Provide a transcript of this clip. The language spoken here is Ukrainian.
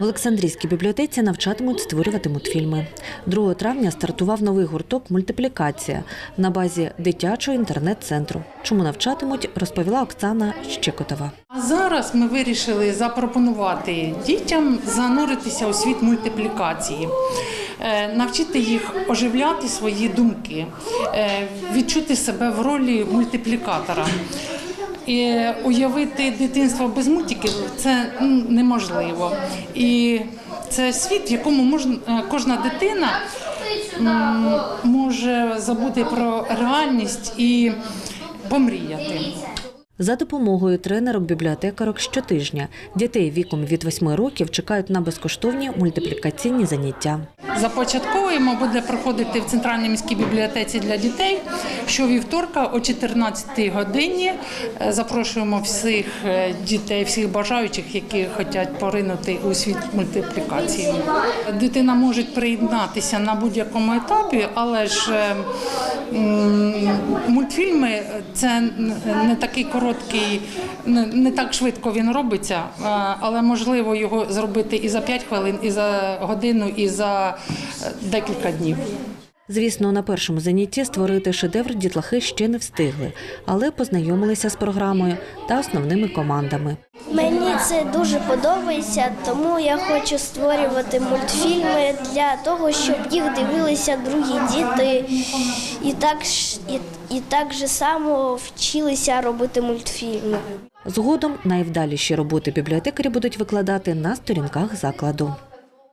В Олександрійській бібліотеці навчатимуть створювати мультфільми. 2 травня стартував новий гурток Мультиплікація на базі дитячого інтернет-центру. Чому навчатимуть, розповіла Оксана Щекотова. Зараз ми вирішили запропонувати дітям зануритися у світ мультиплікації, е, навчити їх оживляти свої думки, е, відчути себе в ролі мультиплікатора. І уявити дитинство без мультиків це ну, неможливо. І це світ, в якому можна е, кожна дитина може забути про реальність і помріяти. За допомогою тренерок-бібліотекарок щотижня дітей віком від 8 років чекають на безкоштовні мультиплікаційні заняття. Започатковуємо буде проходити в центральній міській бібліотеці для дітей. Щовівторка о 14 годині Е, запрошуємо всіх е, дітей, всіх бажаючих, які хочуть поринути у світ мультиплікації. Дитина може приєднатися на будь-якому етапі, але ж е, мультфільми це не такий короткий, не, так швидко він робиться, але можливо його зробити і за 5 хвилин, і за годину, і за декілька днів. Звісно, на першому занятті створити шедевр дітлахи ще не встигли, але познайомилися з програмою та основними командами. Мені це дуже подобається, тому я хочу створювати мультфільми для того, щоб їх дивилися другі діти і так, і, і так же само вчилися робити мультфільми. Згодом найвдаліші роботи бібліотекарі будуть викладати на сторінках закладу.